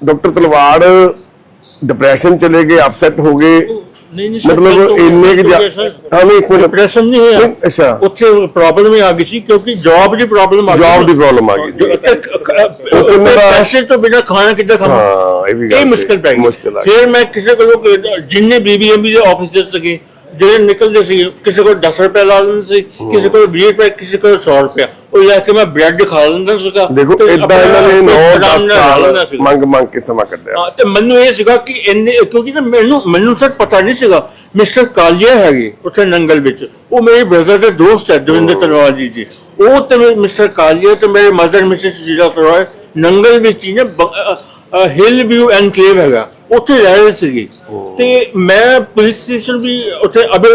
Doctor Talwar depression ਚਲੇ ਗਏ upset ਹੋ ਗਏ ਨਹੀਂ ਨਹੀਂ ਸਰ, ਮਤਲਬ ਮੈਂ ਤਾਂ ਇੰਨੇ ਕਿ ਹੋ ਗਿਆ ਸਰ। ਹਾਂ ਨਹੀਂ ਇੱਕ ਮਿੰਟ ਡਿਪਰੈਸ਼ਨ ਨਹੀਂ ਹੋਇਆ ਨਹੀਂ, ਅੱਛਾ ਉੱਥੇ ਪ੍ਰੋਬਲਮ ਹੀ ਆ ਗਈ ਸੀ ਕਿਉਂਕਿ ਜੌਬ ਦੀ ਪ੍ਰੋਬਲਮ ਆ ਗਈ ਜੌਬ ਦੀ ਪ੍ਰੋਬਲਮ ਆ ਗਈ ਸੀ ਉਹ ਕਿੰਨੇ ਦਾ- ਪੈਸੇ ਤੋਂ ਬਿਨਾ ਖਾਣਾ ਕਿੱਦਾਂ ਖਾਣਾ ਹਾਂ ਇਹ ਵੀ ਗੱਲ ਇਹ ਸੀ। ਮੁਸ਼ਕਲ ਪੈ ਗਈ ਮੁਸ਼ਕਲ ਆ ਗਈ। ਫਿਰ ਮੈਂ ਕਿਸੇ ਕੋਲੋਂ ਜਿੰਨੇ ਬੀਬੀਐਮਬੀ ਦੇ ਆਫਿਸਰ ਸੀਗੇ ਜਿਹੜੇ ਨਿਕਲਦੇ ਸੀ ਕਿਸੇ ਕੋਲ 10 ਰੁਪਏ ਲਾ ਲੈਂਦੇ ਸੀ ਕਿਸੇ ਕੋਲ 20 ਰੁਪਏ ਕਿਸੇ ਕੋਲ 100 ਰੁਪਏ। ਉਹ ਲੈ ਕੇ ਮੈਂ ਬ੍ਰੈਡ ਖਾ ਲੈਂਦਾ ਸੀਗਾ। ਦੇਖੋ ਇਦਾਂ ਇਹਨਾਂ ਨੇ 9 ਆਰਾਮ 10 ਨਾਲ ਖਾ ਲੈਂਦਾ ਸਾਲ ਸੀਗਾ। ਮੰਗ ਮੰਗ ਕੇ ਸਮਾਂ ਕੱਢਿਆ। ਤੇ ਮੈਨੂੰ ਇਹ ਸੀਗਾ ਕਿ ਇੰਨੇ ਕਿਉਂਕਿ ਨਾ ਮੈਨੂੰ ਮੈਨੂੰ ਸਰ ਪਤਾ ਨਹੀਂ ਸੀਗਾ ਮਿਸਟਰ ਕਾਲੀਆ ਹੈਗੇ ਉੱਥੇ ਨੰਗਲ ਵਿੱਚ। ਉਹ ਮੇਰੇ ਬ੍ਰਦਰ ਦੇ ਦੋਸਤ ਹੈ ਦਵਿੰਦਰ ਤਲਵਾਰ ਜੀ ਜੀ। ਉਹ ਤੇ ਮਿਸਟਰ ਕਾਲੀਆ ਤੇ ਮੇਰੇ ਮਦਰ ਮਿਸਿਸ ਜੀਰਾ ਤਲਵਾਰ ਨੰਗਲ ਵਿੱਚ ਹੀ ਨਾ ਹਿਲ ਵਿਊ ਐਨਕਲੇਵ ਹੈਗਾ। ਉੱਥੇ ਰਹਿ ਰਹੇ ਸੀਗੇ। ਤੇ ਮੈਂ ਪੁਲਿਸ ਸਟੇਸ਼ਨ ਵੀ ਉੱਥੇ ਅਬੇ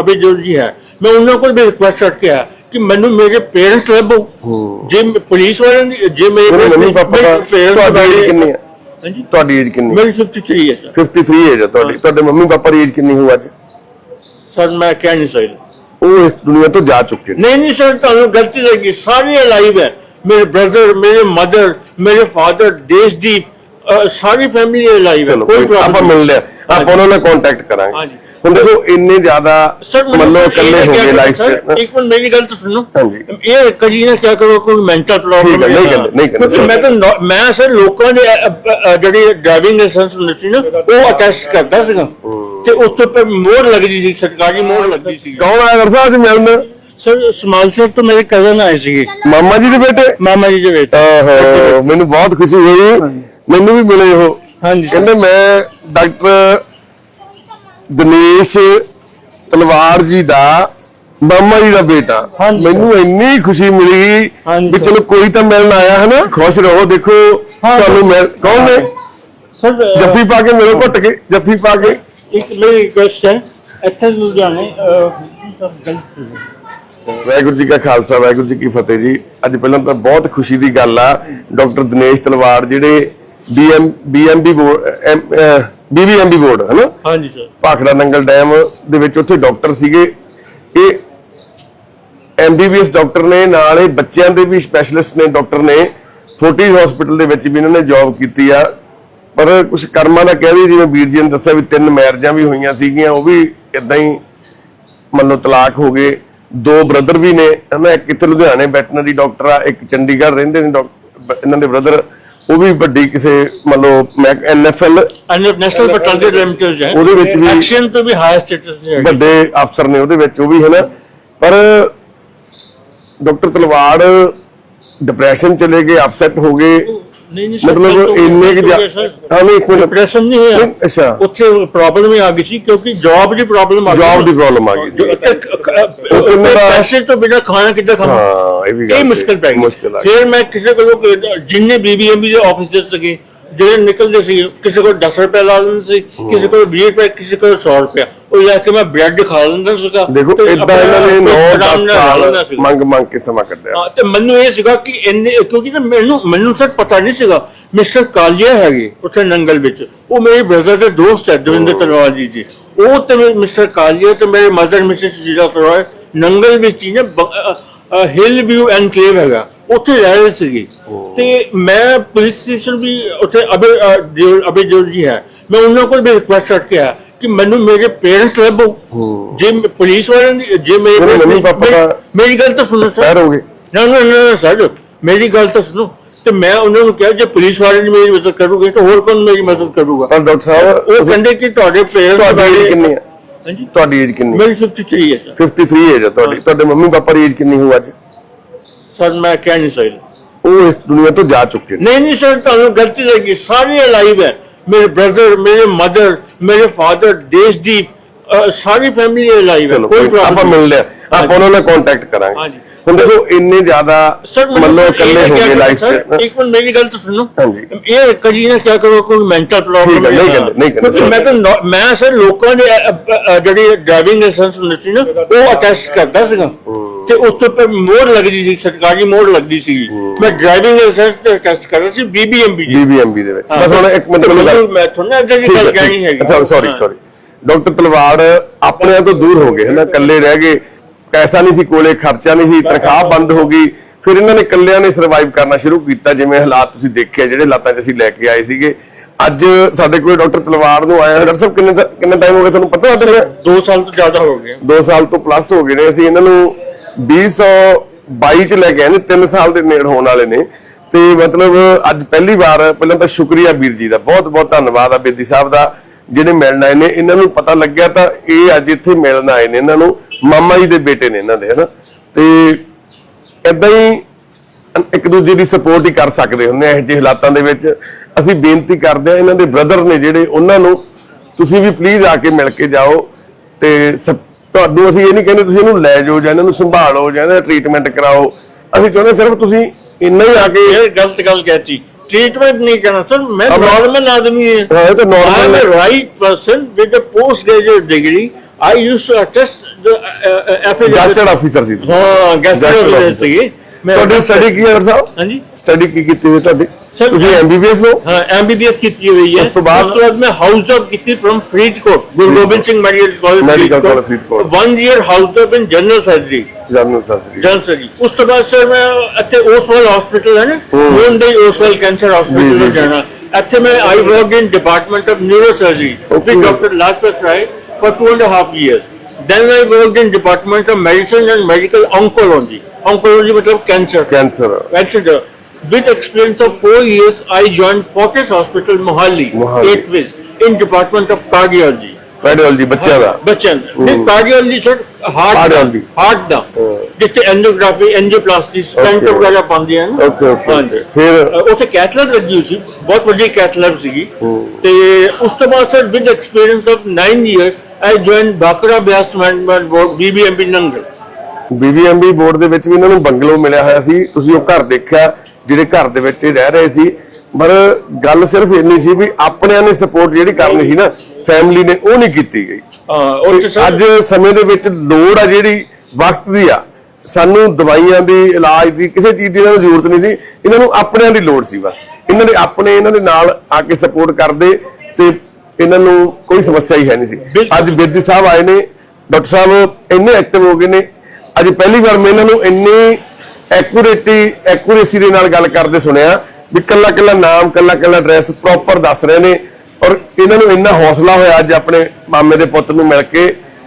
ਅਬੇ ਜੋਲ ਜੀ ਹੈ ਮੈਂ ਉਹਨਾਂ ਕੋਲ ਵੀ ਰਿਕੁਐਸਟ ਕਰਕੇ ਆ ਕਿ ਮੈਨੂੰ ਮੇਰੇ ਪੇਰੈਂਟਸ ਲੱਭੋ। ਜੇ ਪੁਲਿਸ ਵਾਲਿਆਂ ਦੀ ਜੇ ਮੇਰੇ ਮੰਮੀ ਪਾਪਾ ਦਾ ਤੁਹਾਡੀ ਕਿੰਨੀ ਹੈ? ਹਾਂਜੀ? ਤੁਹਾਡੀ ਏਜ ਕਿੰਨੀ ਮੇਰੀ 53 ਹੈ ਸਰ 53 ਏਜ ਹੈ ਤੁਹਾਡੀ। ਤੁਹਾਡੇ ਮੰਮੀ ਪਾਪਾ ਦੀ ਏਜ ਕਿੰਨੀ ਹੋ ਅੱਜ? ਸਰ ਮੈਂ ਕਹਿ ਨਹੀਂ ਸਕਦਾ। ਉਹ ਇਸ ਦੁਨੀਆ ਤੋਂ ਜਾ ਚੁੱਕੇ ਨਹੀਂ ਨਹੀਂ ਸਰ ਤੁਹਾਨੂੰ ਗਲਤੀ ਲੱਗੀ ਸਾਰੇ ਅਲਾਈਵ ਹੈ। ਮੇਰੇ ਬ੍ਰਦਰ ਮੇਰੇ ਮਦਰ ਮੇਰੇ ਫਾਦਰ ਦੇਸ਼ਦੀਪ ਸਾਰੀ ਫੈਮਿਲੀ ਅਲਾਈਵ ਹੈ ਚਲੋ ਕੋਈ ਕੋਈ- ਆਪਾਂ ਪ੍ਰੋਬਲਮ ਮਿਲ ਲਿਆ ਆਪਾਂ ਉਹਨਾਂ ਨਾਲ ਕੰਟੈਕਟ ਕਰਾਂਗੇ। ਹਾਂਜੀ। ਹੁਣ ਦੇਖੋ ਇੰਨੇ ਜ਼ਿਆਦਾ ਮੰਨ ਲਓ ਇਕੱਲੇ ਹੋ ਗਏ ਲਾਈਫ ਚ। ਇੱਕ ਮਿੰਟ ਮੇਰੀ ਗੱਲ ਤਾਂ ਸੁਣੋ। ਹਾਂਜੀ। ਇਹ ਕਦੀ ਨਾ ਕਿਆ ਕਰੋ ਕੋਈ ਮੈਂਟਲ ਪ੍ਰੋਬਲਮ ਠੀਕ ਹੈ, ਨਹੀਂ ਨਹੀਂ। ਮੈਂ ਤਾਂ ਨੌ- ਮੈਂ ਸਰ ਲੋਕਾਂ ਦੇ ਅ, ਅ, ਅ, ਜਿਹੜੀ ਡਰਾਈਵਿੰਗ ਲਾਇਸੈਂਸ ਹੁੰਦੀ ਸੀ ਨਾ ਉਹ ਅਟੈਸਟ ਕਰਦਾ ਸੀਗਾ। ਤੇ ਉਸ ਤੋਂ ਪਰ ਮੋਹਰ ਲੱਗਦੀ ਸੀ ਸਰਕਾਰੀ ਮੋਹਰ ਲੱਗਦੀ ਸੀ। ਕੌਣ ਆਇਆ ਗਰ ਸਾਹਿਬ ਅੱਜ ਮਿਲਣ? ਸਰ ਸਮਾਲ ਸਰ ਤੋਂ ਮੇਰੇ ਕਜ਼ਨ ਆਏ ਸੀਗੇ। ਮਾਮਾ ਜੀ ਦੇ ਬੇਟੇ? ਮਾਮਾ ਜੀ ਦੇ ਬੇਟਾ। ਆਹੋ ਮੈਨੂੰ ਬਹੁਤ ਖੁਸ਼ੀ ਹੋਈ। ਮੈਨੂੰ ਵੀ ਮਿਲੇ ਉਹ ਹਾਂਜੀ ਕਹਿੰਦੇ ਮੈਂ ਡਾਕਟਰ ਦਿਨੇਸ਼ ਤਲਵਾਰ ਜੀ ਦਾ ਮਾਮਾ ਜੀ ਦਾ ਬੇਟਾ। ਮੈਨੂੰ ਇੰਨੀ ਖੁਸ਼ੀ ਮਿਲੀ ਵੀ। ਚਲੋ ਕੋਈ ਤਾਂ ਮਿਲਣ ਆਇਆ ਹੈ ਨਾ ਖੁਸ਼ ਰਹੋ ਦੇਖੋ ਤੁਹਾਨੂੰ ਮਿਲ ਕੌਣ ਨੇ ਸਰ ਜੱਫੀ ਪਾ ਕੇ ਮਿਲੋ ਘੁੱਟ ਕੇ ਜੱਫੀ ਪਾ ਕੇ ਇੱਕ ਮੇਰੀ ਰਿਕੁਐਸਟ ਹੈ ਇੱਥੇ ਲੁਧਿਆਣੇ। ਵਾਹਿਗੁਰੂ ਜੀ ਕਾ ਖਾਲਸਾ ਵਾਹਿਗੁਰੂ ਜੀ ਕੀ ਫਤਿਹ ਜੀ ਅੱਜ ਪਹਿਲਾਂ ਤਾਂ ਬਹੁਤ ਖੁਸ਼ੀ ਦੀ ਗੱਲ ਆ ਡਾਕਟਰ ਦਿਨੇਸ਼ ਤਲਵਾਰ ਜਿਹੜੇ BM BMB board BBMB board ਹੈ ਨਾ? ਹਾਂਜੀ ਸਰ ਭਾਖੜਾ ਨੰਗਲ ਡੈਮ ਦੇ ਵਿੱਚ ਉੱਥੇ ਡਾਕਟਰ ਸੀਗੇ। ਇਹ ਐਮਬੀਬੀਐਸ ਡਾਕਟਰ ਨੇ ਨਾਲ ਇਹ ਬੱਚਿਆਂ ਦੇ ਵੀ ਸਪੈਸ਼ਲਿਸਟ ਨੇ ਡਾਕਟਰ ਨੇ। ਫੋਰਟਿਸ ਹਸਪੀਟਲ ਦੇ ਵਿੱਚ ਵੀ ਇਹਨਾਂ ਨੇ ਜੌਬ ਕੀਤੀ ਆ। ਪਰ ਕੁਝ ਕਰਮਾਂ ਦਾ ਕਹਿ ਦਈਏ ਜਿਵੇਂ ਵੀਰ ਜੀ ਨੇ ਦੱਸਿਆ ਵੀ ਤਿੰਨ ਮੈਰਿਜਾਂ ਵੀ ਹੋਈਆਂ ਸੀਗੀਆਂ ਉਹ ਵੀ ਇਦਾਂ ਹੀ ਮੰਨ ਲਓ ਤਲਾਕ ਹੋ ਗਏ। ਦੋ ਬ੍ਰਦਰ ਵੀ ਨੇ ਹਨਾ ਇੱਕ ਇੱਥੇ ਲੁਧਿਆਣੇ ਵੈਟਰਨਰੀ ਡਾਕਟਰ ਆ ਇੱਕ ਚੰਡੀਗੜ੍ਹ ਰਹਿੰਦੇ ਨੇ ਇਹਨਾਂ ਦੇ ਬ੍ਰਦਰ ਉਹ ਵੀ ਵੱਡੀ ਕਿਸੇ ਮੰਨ ਲਓ ਮੈਂ ਐਨਐਫਐਲ ਨੈਸ਼ਨਲ ਫਰਟੀਲਿਟੀ ਲਿਮਟਿਡ ਹੈ। ਉਹਦੇ ਵਿੱਚ ਵੀ- ਐਕਸ਼ਨ ਤੋਂ ਵੀ ਹਾਇਰ ਸਟੇਟਸ ਦੇ ਹੈਗੇ। ਵੱਡੇ ਅਫਸਰ ਨੇ ਉਹਦੇ ਵਿੱਚ ਉਹ ਵੀ ਹੈ ਨਾ। ਪਰ ਡਾਕਟਰ ਤਲਵਾੜ ਡਿਪਰੈਸ਼ਨ ਚਲੇ ਗਏ ਅਪਸੈਟ ਹੋ ਗਏ। ਨਹੀਂ ਨਹੀਂ ਮਤਲਬ ਇੰਨੇ ਕਿ ਨਹੀਂ ਇੱਕ ਮਿੰਟ। ਡਿਪਰੈਸ਼ਨ ਨਹੀਂ ਹੋਇਆ। ਅੱਛਾ। ਉੱਥੇ ਪ੍ਰੋਬਲਮ ਹੀ ਆ ਗਈ ਸੀ ਕਿਉਂਕਿ ਜੌਬ ਦੀ ਪ੍ਰੋਬਲਮ ਆ ਗਈ। ਜੌਬ ਦੀ ਪ੍ਰੋਬਲਮ ਆ ਗਈ ਸੀ ਪੈਸੇ ਤੋਂ ਬਿਨਾ ਖਾਣਾ ਕਿੱਦਾਂ ਖਾਣਾ ਹਾਂ ਇਹ ਵੀ ਗੱਲ। ਮੁਸ਼ਕਲ ਪੈ ਗਈ। ਫਿਰ ਮੈਂ ਕਿਸੇ ਕੋਲੋਂ ਜਿੰਨੇ ਬੀਬੀਐਮਬੀ ਦੇ ਆਫਿਸਰ ਸੀਗੇ ਜਿਹੜੇ ਨਿਕਲਦੇ ਸੀ ਕਿਸੇ ਕੋਲ 10 ਰੁਪਏ ਲਾ ਲੈਂਦੇ ਸੀ ਕਿਸੇ ਕੋਲ 20 ਰੁਪਏ ਕਿਸੇ ਕੋਲ 100 ਰੁਪਏ। ਉਹ ਲੈ ਕੇ ਮੈਂ ਬ੍ਰੈਡ ਖਾ ਲੈਂਦਾ ਸੀਗਾ। ਦੇਖੋ ਇਦਾਂ ਇਹਨਾਂ ਨੇ 9 ਆਰਾਮ 10 ਨਾਲ ਖਾ ਲੈਂਦਾ ਸਾਲ ਸੀਗਾ। ਮੰਗ ਮੰਗ ਕੇ ਸਮਾਂ ਕੱਢਿਆ। ਤੇ ਮੈਨੂੰ ਇਹ ਸੀਗਾ ਕਿ ਇੰਨੇ ਕਿਉਂਕਿ ਨਾ ਮੈਨੂੰ ਮੈਨੂੰ ਸਰ ਪਤਾ ਨਹੀਂ ਸੀਗਾ ਮਿਸਟਰ ਕਾਲੀਆ ਹੈਗੇ ਉੱਥੇ ਨੰਗਲ ਵਿੱਚ। ਉਹ ਮੇਰੇ ਬ੍ਰਦਰ ਦੇ ਦੋਸਤ ਹੈ ਦਵਿੰਦਰ ਤਲਵਾਰ ਜੀ ਜੀ। ਉਹ ਤੇ ਮਿਸਟਰ ਕਾਲੀਆ ਤੇ ਮੇਰੇ ਮਦਰ ਮਿਸਿਸ ਜੀਰਾ ਤਲਵਾਰ ਨੰਗਲ ਵਿੱਚ ਹੀ ਨਾ ਹਿਲ ਵਿਊ ਐਨਕਲੇਵ ਹੈਗਾ। ਉੱਥੇ ਰਹਿ ਰਹੇ ਸੀਗੇ। ਤੇ ਮੈਂ ਪੁਲਿਸ ਸਟੇਸ਼ਨ ਵੀ ਉੱਥੇ ਅਬੇ ਅਬੇ ਜੋਲ ਜੀ ਹੈ। ਮੈਂ ਉਹਨਾਂ ਕੋਲ ਵੀ ਰਿਕੁਐਸਟ ਕਰਕੇ ਆ ਕਿ ਮੈਨੂੰ ਮੇਰੇ ਪੇਰੈਂਟਸ ਲੱਭੋ। ਜੇ ਮ- ਪੁਲਿਸ ਵਾਲਿਆਂ ਦੀ ਜੇ ਮੇਰੇ ਮੇਰੇ ਮੰਮੀ ਪਾਪਾ ਮੇਰੀ- ਦਾ- ਮੇਰੀ ਗੱਲ ਤਾਂ ਸੁਣੋ ਸਰ। ਹੋ ਗਏ। ਨਾ ਨਾ ਨਾ ਸਰ ਮੇਰੀ ਗੱਲ ਤਾਂ ਸੁਣੋ। ਤੇ ਮੈਂ ਉਹਨਾਂ ਨੂੰ ਕਿਹਾ ਜੇ ਪੁਲਿਸ ਵਾਲੇ ਨੇ ਮੇਰੀ ਮਦਦ ਕਰੂਗੇ ਤਾਂ ਹੋਰ ਕੌਣ ਮੇਰੀ ਮਦਦ ਕਰੂਗਾ? ਪਰ ਡਾਕਟਰ ਸਾਹਿਬ ਉਹ ਕਹਿੰਦੇ ਕਿ ਤੁਹਾਡੇ ਪੇਰੈਂਟਸ ਤੁਹਾਡੀ ਏਜ ਕਿੰਨੀ ਹੈ? ਹਾਂਜੀ। ਤੁਹਾਡੀ ਏਜ ਕਿੰਨੀ ਮੇਰੀ 53 ਹੈ ਸਰ। 53 ਏਜ ਹੈ ਤੁਹਾਡੀ। ਤੁਹਾਡੇ ਮੰਮੀ ਪਾਪਾ ਦੀ ਏਜ ਕਿੰਨੀ ਹੋ ਅੱਜ? ਸਰ ਮੈਂ ਕਹਿ ਨਹੀਂ ਸਕਦਾ। ਉਹ ਇਸ ਦੁਨੀਆ ਤੋਂ ਜਾ ਚੁੱਕੇ ਨੇ। ਨਹੀਂ ਨਹੀਂ ਸਰ ਤੁਹਾਨੂੰ ਗਲਤੀ ਲੱਗੀ ਸਾਰੇ ਅਲਾਈਵ ਹੈ। ਮੇਰੇ ਬ੍ਰਦਰ ਮੇਰੇ ਮਦਰ ਮੇਰੇ ਫਾਦਰ ਦੇਸ਼ਦੀਪ ਅ, ਸਾਰੀ ਫੈਮਿਲੀ ਅਲਾਈਵ ਹੈ। ਚਲੋ ਕੋਈ ਆਪਾਂ ਮਿਲ ਲਿਆ ਆਪਾਂ ਉਹਨਾਂ ਨਾਲ ਕੰਟੈਕਟ ਕਰਾਂਗੇ। ਹਾਂਜੀ। ਹੁਣ ਦੇਖੋ ਇੰਨੇ ਜ਼ਿਆਦਾ ਮੰਨ ਲਓ ਇਕੱਲੇ ਹੋ ਗਏ ਲਾਈਫ ਚ। ਇੱਕ ਮਿੰਟ ਮੇਰੀ ਗੱਲ ਤਾਂ ਸੁਣੋ। ਇਹ ਕਦੀ ਨਾ ਕਿਆ ਕਰੋ ਕੋਈ ਮੈਂਟਲ ਪ੍ਰੋਬਲਮ ਨਹੀਂ ਕਹਿੰਦੇ, ਨਹੀਂ ਕਹਿੰਦੇ, ਮੈਂ ਤਾਂ ਮੈਂ ਸਰ ਲੋਕਾਂ ਦੇ ਜਿਹੜੀ ਡਰਾਈਵਿੰਗ ਲਾਇਸੈਂਸ ਹੁੰਦੀ ਸੀ ਨਾ ਉਹ ਅਟੈਸਟ ਕਰਦਾ ਸੀਗਾ। ਤੇ ਉਸ ਤੋਂ ਪਰ ਮੋਹਰ ਲੱਗਦੀ ਸੀ ਸਰਕਾਰੀ ਮੋਹਰ ਲੱਗਦੀ ਸੀ। ਮੈਂ ਡਰਾਈਵਿੰਗ ਲਾਇਸੈਂਸ ਤੇ ਟੈਸਟ ਕਰ ਰਿਹਾ ਸੀ ਬੀਬੀਐਮਬੀ ਜੀ। ਬੀਬੀਐਮਬੀ ਦੇ ਵਿੱਚ। ਬਸ ਹੁਣ ਇੱਕ ਮਿੰਟ ਮੈਨੂੰ ਗੱਲ ਮੈਂ ਤੁਹਾਨੂੰ ਅੱਗੇ ਦੀ ਗੱਲ ਕਹਿਣੀ। ਹੈਗੀ। ਅੱਛਾ ਸੌਰੀ। ਸੌਰੀ ਡਾਕਟਰ ਤਲਵਾੜ ਆਪਣਿਆਂ ਤੋਂ ਦੂਰ ਹੋ ਗਏ ਹਨਾ? ਇਕੱਲੇ ਰਹਿ ਗਏ। ਪੈਸਾ ਨਹੀਂ ਸੀ ਕੋਲੇ ਖਰਚਾ ਨਹੀਂ ਸੀ ਤਨਖਾਹ ਬੰਦ ਹੋ ਗਈ। ਫਿਰ ਇਹਨਾਂ ਨੇ ਇਕੱਲਿਆਂ ਨੇ ਸਰਵਾਈਵ ਕਰਨਾ ਸ਼ੁਰੂ ਕੀਤਾ ਜਿਵੇਂ ਹਾਲਾਤ ਤੁਸੀਂ ਦੇਖਿਆ ਜਿਹੜੇ ਹਾਲਾਤਾਂ 'ਚ ਅਸੀਂ ਲੈ ਕੇ ਆਏ ਸੀਗੇ। ਅੱਜ ਸਾਡੇ ਕੋਲ ਡਾਕਟਰ ਤਲਵਾਰ ਨੂੰ ਆਇਆ ਡਾਕਟਰ ਸਾਹਿਬ ਕਿੰਨੇ ਕਿੰਨਾ ਟਾਈਮ ਹੋ ਗਿਆ ਤੁਹਾਨੂੰ ਪਤਾ ਤੁਹਾਡੇ 2 ਸਾਲ ਤੋਂ ਜ਼ਿਆਦਾ ਹੋ ਗਏ। 2 ਸਾਲ ਤੋਂ ਪਲੱਸ ਹੋ ਗਏ ਨੇ। ਅਸੀਂ ਇਹਨਾਂ ਨੂੰ 2022 ਚ ਲੈ ਕੇ ਆਏ ਨੇ 3 ਸਾਲ ਦੇ ਨੇੜ ਹੋਣ ਵਾਲੇ ਨੇ। ਤੇ ਮਤਲਬ ਅੱਜ ਪਹਿਲੀ ਵਾਰ ਪਹਿਲਾਂ ਤਾਂ ਸ਼ੁਕਰੀਆ ਵੀਰ ਜੀ ਦਾ। ਬਹੁਤ ਬਹੁਤ ਧੰਨਵਾਦ ਆ ਬੇਦੀ ਸਾਹਿਬ ਦਾ ਜਿਹੜੇ ਮਿਲਣ ਆਏ ਨੇ। ਇਹਨਾਂ ਨੂੰ ਪਤਾ ਲੱਗਿਆ ਤਾਂ ਇਹ ਅੱਜ ਇੱਥੇ ਮਿਲਣ ਆਏ ਨੇ ਇਹਨਾਂ ਨੂੰ। ਮਾਮਾ ਜੀ ਦੇ ਬੇਟੇ ਨੇ ਇਹਨਾਂ ਦੇ ਹਨਾ ਤੇ ਇਦਾਂ ਹੀ ਇੱਕ ਦੂਜੇ ਦੀ ਸਪੋਰਟ ਹੀ ਕਰ ਸਕਦੇ ਹੁੰਦੇ ਆ ਇਹੋ ਜਿਹੇ ਹਾਲਾਤਾਂ ਦੇ ਵਿੱਚ ਅਸੀਂ ਬੇਨਤੀ ਕਰਦੇ ਆ ਇਹਨਾਂ ਦੇ ਬ੍ਰਦਰ ਨੇ ਜਿਹੜੇ ਉਹਨਾਂ ਨੂੰ ਤੁਸੀਂ ਵੀ ਪਲੀਜ਼ ਆ ਕੇ ਮਿਲ ਕੇ ਜਾਓ ਤੇ ਸਭ- ਤੁਹਾਨੂੰ ਅਸੀਂ ਇਹ ਨਹੀਂ ਕਹਿੰਦੇ ਤੁਸੀਂ ਇਹਨੂੰ ਲੈ ਜਾਓ ਜਾਂ ਇਹਨਾਂ ਨੂੰ ਸੰਭਾਲੋ ਜਾਂ ਇਹਦਾ ਟ੍ਰੀਟਮੈਂਟ ਕਰਾਓ ਅਸੀਂ ਚਾਹੁੰਦੇ ਸਿਰਫ ਤੁਸੀਂ ਇੰਨਾ ਹੀ ਆ ਕੇ ये गलत गल कहती ट्रीटमेंट नहीं करना सर मैं अब- नॉर्मल आदमी है ਹਾਂ, ਇਹ ਤਾਂ I am normal a right person with a postgraduate degree. I used to attest the uh, uh, affidavit. Gazetted officer ਸੀ ਤੁਸੀਂ। हाँ Guest gastro officer। evidence ਸੀਗੀ ਮੈਂ ਤੁਹਾਡੀ ਸਟੱਡੀ ਕੀ ਹੈ ਡਾਕਟਰ ਸਾਹਿਬ हाँ जी ਸਟੱਡੀ ਕੀ ਕੀਤੀ ਹੋਈ ਤੁਹਾਡੀ Sir, ਤੁਸੀਂ ਮੈਂ- ਐਮਬੀਬੀਐਸ ਹੋ हाँ एमबीबीएस ਕੀਤੀ ਹੋਈ ਹੈ ਉਸ ਤੋਂ ਬਾਅਦ- ਉਸ ਤੋਂ ਬਾਅਦ ਮੈਂ ਹਾਊਸ ਜੌਬ ਕੀਤੀ from Faridkot Guru Gobind Singh medical college Medical College, Faridkot। 1 year house job in general surgery general surgery general surgery ਉਸ ਤੋਂ ਬਾਅਦ ਸਰ ਮੈਂ ਇੱਥੇ ਓਸਵਾਲ ਹਸਪੀਟਲ ਹੈ ਨਾ ਹੂੰ। ਮੋਹਨ ਦੇ ਓਸਵਾਲ ਕੈਂਸਰ ਜੀ, ਹਸਪੀਟਲ ਜੀ। ਜਾਣਾ ਇੱਥੇ ਮੈਂ I work in department of neuro surgery Okay. with Dr. Lajpat Rai for two and a half years. Then I worked in department of medicine and medical oncology. Oncology मतलब cancer. Cancer Cancer. With experience of four years, I joined Fortis Hospital, Mohali, Mohali. eight ways, in department of cardiology. ਪੈਡੀਓਲੋਜੀ ਬੱਚਿਆਂ ਦਾ ਬੱਚਿਆਂ ਦਾ ਨਹੀਂ cardiology sir heart Cardiology. Heart ਦਾ ਹਾਂ। ਜਿੱਥੇ angiography ਐਂਜੀਓਪਲਾਸਟੀ stent Okay. ਵਗੈਰਾ ਪਾਉਂਦੇ ਹਨ Okay, okay. ਹਾਂਜੀ। ਫਿਰ- ਅ, ਉੱਥੇ ਕੈਥਲੈਬ ਲੱਗੀ ਹੋਈ ਸੀ ਬਹੁਤ ਵੱਡੀ ਕੈਥਲੈਬ ਸੀਗੀ ਤੇ ਉਸ ਤੋਂ ਬਾਅਦ sir with experience of 9 years I join Bhakra Beas management board BBMB Nangal BBMB board ਦੇ ਵਿੱਚ ਵੀ ਇਹਨਾਂ ਨੂੰ ਬੰਗਲੋ ਮਿਲਿਆ ਹੋਇਆ ਸੀ। ਤੁਸੀਂ ਉਹ ਘਰ ਦੇਖਿਆ ਜਿਹੜੇ ਘਰ ਦੇ ਵਿੱਚ ਇਹ ਰਹਿ ਰਹੇ ਸੀ। ਪਰ ਗੱਲ ਸਿਰਫ ਇੰਨੀ ਸੀ ਵੀ ਆਪਣਿਆਂ ਨੇ ਸਪੋਰਟ ਜਿਹੜੀ ਕਰਨੀ ਸੀ ਨਾ ਫੈਮਿਲੀ ਨੇ ਉਹ ਨਹੀਂ ਕੀਤੀ ਗਈ। ਹਾਂ ਅੱਜ ਸਮੇਂ ਦੇ ਵਿੱਚ ਲੋੜ ਆ ਜਿਹੜੀ ਵਕਤ ਦੀ ਆ। ਸਾਨੂੰ ਦਵਾਈਆਂ ਦੀ ਇਲਾਜ ਦੀ ਕਿਸੇ ਚੀਜ਼ ਦੀ ਇਹਨਾਂ ਨੂੰ ਜ਼ਰੂਰਤ ਨਹੀਂ ਸੀ। ਇਹਨਾਂ ਨੂੰ ਆਪਣਿਆਂ ਦੀ ਲੋੜ ਸੀ ਬਸ। ਇਹਨਾਂ ਦੇ ਆਪਣੇ ਇਹਨਾਂ ਦੇ ਨਾਲ ਆ ਕੇ ਸਪੋਰਟ ਕਰਦੇ ਤੇ ਇਹਨਾਂ ਨੂੰ ਕੋਈ ਸਮੱਸਿਆ ਹੀ ਹੈ ਨਹੀਂ ਸੀ। ਅੱਜ ਬੇਦੀ ਸਾਹਿਬ ਆਏ ਨੇ ਡਾਕਟਰ ਸਾਹਿਬ ਇੰਨੇ ਐਕਟਿਵ ਹੋ ਗਏ ਨੇ। ਅੱਜ ਪਹਿਲੀ ਵਾਰ ਮੈਂ ਇਹਨਾਂ ਨੂੰ ਇੰਨੀ ਐਕੂਰੇਟੀ ਐਕੂਰੇਸੀ ਦੇ ਨਾਲ ਗੱਲ ਕਰਦੇ ਸੁਣਿਆ ਵੀ ਕੱਲਾ ਕੱਲਾ ਨਾਮ ਕੱਲਾ ਕੱਲਾ ਐਡਰੈਸ ਪ੍ਰੋਪਰ ਦੱਸ ਰਹੇ ਨੇ। ਔਰ ਇਹਨਾਂ ਨੂੰ ਇੰਨਾ ਹੌਸਲਾ ਹੋਇਆ ਅੱਜ ਆਪਣੇ ਮਾਮੇ ਦੇ ਪੁੱਤ ਨੂੰ ਮਿਲ ਕੇ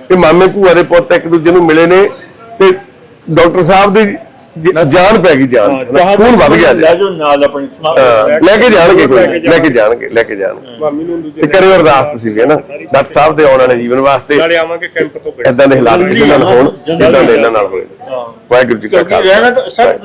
ਕਿ ਮਾਮੇ ਭੂਆ ਦੇ ਪੁੱਤ ਇੱਕ ਦੂਜੇ ਨੂੰ ਮਿਲੇ ਨੇ। ਤੇ ਡਾਕਟਰ ਸਾਹਿਬ ਦੀ ਜਾਨ ਪੈ ਗਈ ਜਾਨ ਖੂਨ ਵੱਧ ਗਿਆ ਜੀ। ਲੈ ਜਾਓ ਨਾਲ ਆਪਣੀ ਲੈ ਕੇ ਜਾਣਗੇ ਕੋਈ ਲੈ ਕੇ ਜਾਣਗੇ ਲੈ ਕੇ ਜਾਣਗੇ। ਮਾਮੀ ਨੂੰ ਦੂਜੇ ਤੇ ਕਰਿਓ ਅਰਦਾਸ ਤੁਸੀਂ ਵੀ ਹੈ ਨਾ? ਡਾਕਟਰ ਸਾਹਿਬ ਦੇ ਆਉਣ ਵਾਲੇ ਜੀਵਨ ਵਾਸਤੇ ਨਾਲੇ ਆਵਾਂਗੇ ਕੈਂਪ ਤੋਂ ਇਦਾਂ ਦੇ ਹਾਲਾਤ ਕਿਸੇ ਨਾਲ ਹੋਣ ਜਿੱਦਾਂ ਦੇ ਇਹਨਾਂ ਨਾਲ ਹੋਏ। ਵਾਹਿਗੁਰੂ ਜੀ ਕਾ ਕਿਉਂਕਿ ਰਹਿਣਾ ਖਾਲਸਾ। ਸਰ